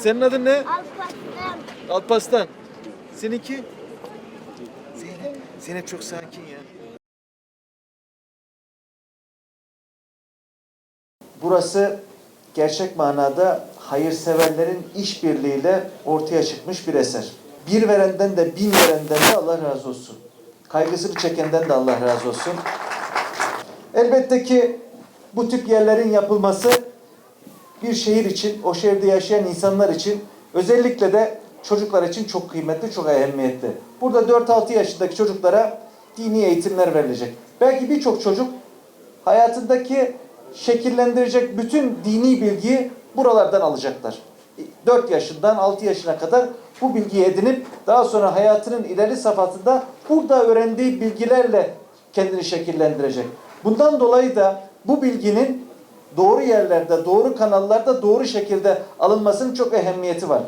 Senin adın ne? Alparslan. Alpaslan. Seninki? Zeynep. Zeynep çok sakin ya. Burası gerçek manada hayırseverlerin işbirliğiyle ortaya çıkmış bir eser. Bir verenden de bin verenden de Allah razı olsun. Kaygısını çekenden de Allah razı olsun. Elbette ki bu tip yerlerin yapılması bir şehir için, o şehirde yaşayan insanlar için, özellikle de çocuklar için çok kıymetli, çok ehemmiyetli. Burada 4-6 yaşındaki çocuklara dini eğitimler verilecek. Belki birçok çocuk hayatındaki şekillendirecek bütün dini bilgiyi buralardan alacaklar. 4 yaşından 6 yaşına kadar bu bilgiyi edinip daha sonra hayatının ileri safhatında burada öğrendiği bilgilerle kendini şekillendirecek. Bundan dolayı da bu bilginin doğru yerlerde, doğru kanallarda doğru şekilde alınmasının çok ehemmiyeti var.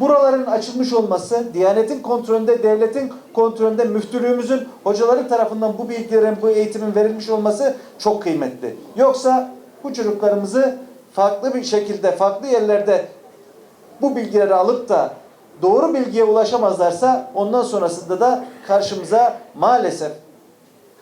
Buraların açılmış olması, Diyanet'in kontrolünde, devletin kontrolünde, müftülüğümüzün hocaları tarafından bu bilgilerin, bu eğitimin verilmiş olması çok kıymetli. Yoksa bu çocuklarımızı farklı bir şekilde, farklı yerlerde bu bilgileri alıp da doğru bilgiye ulaşamazlarsa ondan sonrasında da karşımıza maalesef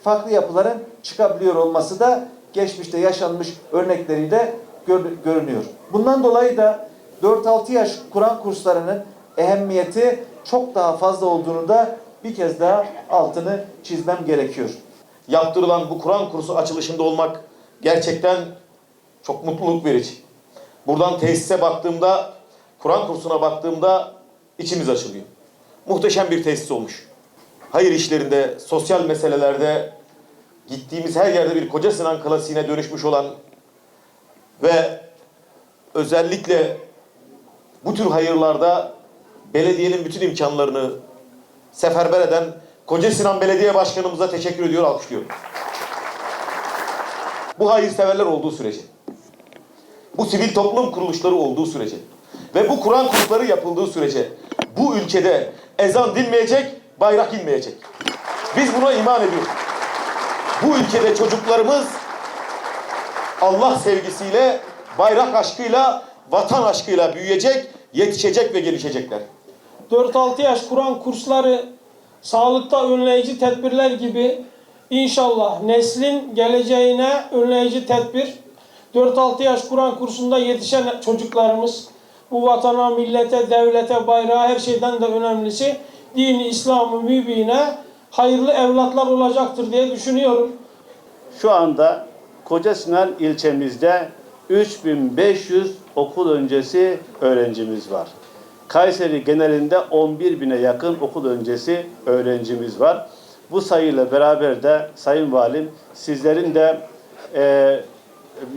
farklı yapıların çıkabiliyor olması da geçmişte yaşanmış örnekleriyle gör- görünüyor. Bundan dolayı da 4-6 yaş Kur'an kurslarının ehemmiyeti çok daha fazla olduğunu da bir kez daha altını çizmem gerekiyor. yaptırılan bu Kur'an kursu açılışında olmak gerçekten çok mutluluk verici. Buradan tesise baktığımda, Kur'an kursuna baktığımda içimiz açılıyor. Muhteşem bir tesis olmuş. Hayır işlerinde, sosyal meselelerde gittiğimiz her yerde bir Koca Sinan klasiğine dönüşmüş olan ve özellikle bu tür hayırlarda belediyenin bütün imkanlarını seferber eden Koca Sinan Belediye Başkanımıza teşekkür ediyor, alkışlıyorum. Bu hayırseverler olduğu sürece, bu sivil toplum kuruluşları olduğu sürece ve bu Kur'an kursları yapıldığı sürece bu ülkede ezan dinmeyecek, bayrak inmeyecek. Biz buna iman ediyoruz. Bu ülkede çocuklarımız Allah sevgisiyle, bayrak aşkıyla, vatan aşkıyla büyüyecek, yetişecek ve gelişecekler. 4-6 yaş Kur'an kursları sağlıkta önleyici tedbirler gibi inşallah neslin geleceğine önleyici tedbir 4-6 yaş Kur'an kursunda yetişen çocuklarımız bu vatana, millete, devlete, bayrağa her şeyden de önemlisi dini İslam'ı mübine hayırlı evlatlar olacaktır diye düşünüyorum. Şu anda Koca Sinan ilçemizde 3500 okul öncesi öğrencimiz var. Kayseri genelinde 11 bine yakın okul öncesi öğrencimiz var. Bu sayıyla beraber de Sayın Valim sizlerin de e,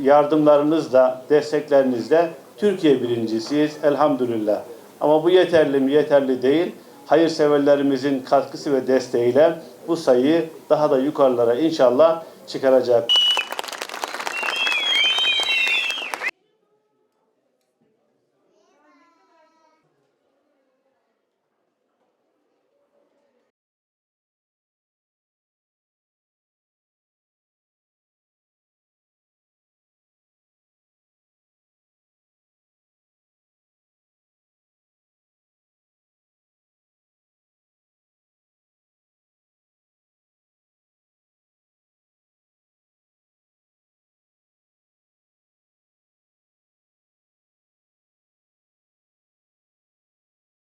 yardımlarınızla, desteklerinizle Türkiye birincisiyiz elhamdülillah. Ama bu yeterli mi? Yeterli değil. Hayırseverlerimizin katkısı ve desteğiyle bu sayıyı daha da yukarılara inşallah çıkaracak.